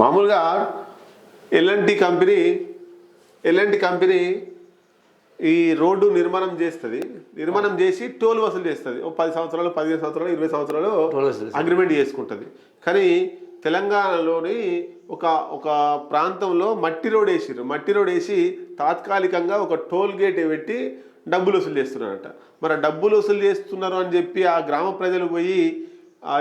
మామూలుగా L N T company L N T company ఈ road నిర్మాణం చేస్తుంది. నిర్మాణం చేసి టోల్ వసూలు చేస్తుంది. ఓ పది సంవత్సరాలు పదిహేను సంవత్సరాలు ఇరవై సంవత్సరాలు అగ్రిమెంట్ చేసుకుంటుంది. కానీ తెలంగాణలోని ఒక ఒక ప్రాంతంలో మట్టి రోడ్ వేసిర్రు. మట్టి రోడ్ వేసి తాత్కాలికంగా ఒక టోల్ గేట్ పెట్టి డబ్బులు వసూలు చేస్తున్నారట. మరి ఆ డబ్బులు వసూలు చేస్తున్నారు అని చెప్పి ఆ గ్రామ ప్రజలు పోయి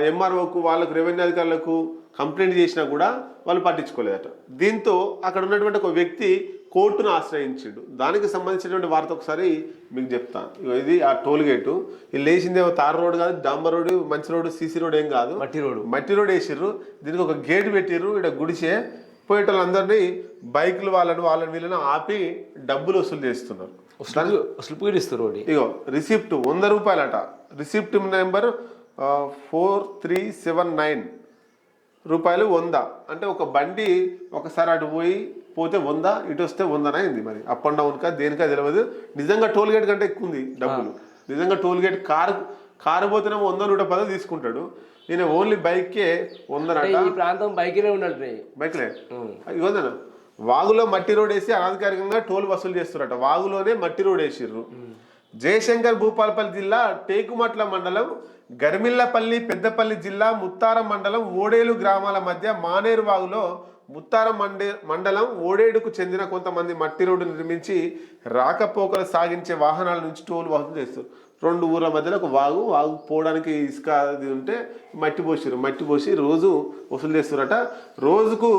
ఎంఆర్ఓకు వాళ్ళకు రెవెన్యూ అధికారులకు కంప్లైంట్ చేసినా కూడా వాళ్ళు పట్టించుకోలేదట. దీంతో అక్కడ ఉన్నటువంటి ఒక వ్యక్తి కోర్టును ఆశ్రయించిండు. దానికి సంబంధించినటువంటి వార్త ఒకసారి మీకు చెప్తాను ఇది ఆ టోల్ గేటు. ఇది లేచిందేమో తార్ రోడ్ కాదు డాంబర్ రోడ్ మంచి రోడ్ సీసీ రోడ్ ఏం కాదు. మట్టి రోడ్డు. మట్టి రోడ్ వేసిర్రు. దీనికి ఒక గేట్ పెట్టిర్రు. ఇక్కడ గుడిసే. పోయేటోళ్ళందరినీ బైకులు వాళ్ళని వాళ్ళని వీళ్ళని ఆపి డబ్బులు వసూలు చేస్తున్నారు. ఇగో రిసిప్ట్ వంద రూపాయలట. Receipt number four three seven nine రూపాయలు వంద. అంటే ఒక బండి ఒకసారి అటు పోయి పోతే వంద ఇటు వస్తే వందన అయింది మరి? అప్ అండ్ డౌన్ కా దేనికా తెలియదు నిజంగా టోల్ గేట్ కంటే ఎక్కువ ఉంది డబ్బులు. నిజంగా టోల్ గేట్ కారు కారు పోతేనేమో వంద నూట పది తీసుకుంటాడు. నేను ఓన్లీ బైక్కే వందనట. ఈ ప్రాంతం బైక్నే ఉన్నట్టు బైక్లే? ఇవ్వదను వాగులో మట్టి రోడ్ వేసి అనధికారికంగా టోల్ వసూలు చేస్తున్నట వాగులోనే మట్టి రోడ్ వేసిర్రు. జయశంకర్ భూపాలపల్లి జిల్లా టేకుమట్ల మండలం గర్మిల్లపల్లి పెద్దపల్లి జిల్లా ముత్తారం మండలం ఓడేలు గ్రామాల మధ్య మానేరు వాగులో ముత్తారం మండే మండలం ఓడేడుకు చెందిన కొంతమంది మట్టి రోడ్డు నిర్మించి రాకపోకలు సాగించే వాహనాల నుంచి టోల్ వసూలు చేస్తారు. రెండు ఊర్ల మధ్యలో ఒక వాగు వాగు పోవడానికి ఇసుక అది ఉంటే మట్టి పోసారు మట్టి పోసి రోజు వసూలు చేస్తారట. రోజుకు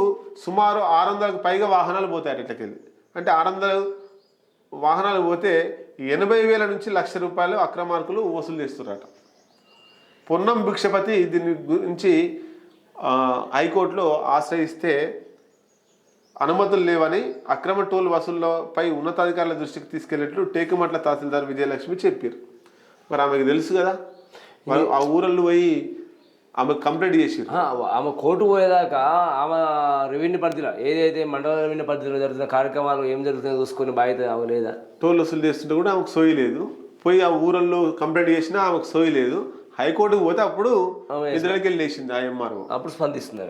సుమారు ఆరు వందలకు పైగా వాహనాలు పోతాయట ఇట్లకెళ్ళి. అంటే ఆరు వందలు వాహనాలు పోతే ఎనభై వేల నుంచి లక్ష రూపాయలు అక్రమార్కులు వసూలు చేస్తున్నారట పొన్నం భిక్షపతి దీని గురించి హైకోర్టులో ఆశ్రయిస్తే అనుమతులు లేవని అక్రమ టోల్ వసూళ్ళపై ఉన్నతాధికారుల దృష్టికి తీసుకెళ్ళినట్లు టేకుమట్ల తహసీల్దార్ విజయలక్ష్మి చెప్పారు మరి ఆమెకు తెలుసు కదా? వాళ్ళు ఆ ఊరల్లో పోయి ఆమె కంప్లైంట్ చేసిరు ఆ, ఆమె కోర్టు పోయేదాకా ఆమె రెవెన్యూ పరిధిలో ఏదైతే మండల రెవెన్యూ పరిధిలో జరుగుతున్న కార్యక్రమాలు ఏం జరుగుతుందో చూసుకునే బాధ్యత ఆమె లేదా. టోల్ వసూలు చేస్తుంటే కూడా ఆమెకు సోయి లేదు. పోయి ఆ ఊరల్లో కంప్లైంట్ చేసినా ఆమెకు సోయి లేదు. హైకోర్టుకు పోతే అప్పుడు నిధులకి వెళ్ళి లేచింది ఆ ఎంఆర్ఓ. అప్పుడు స్పందిస్తుంది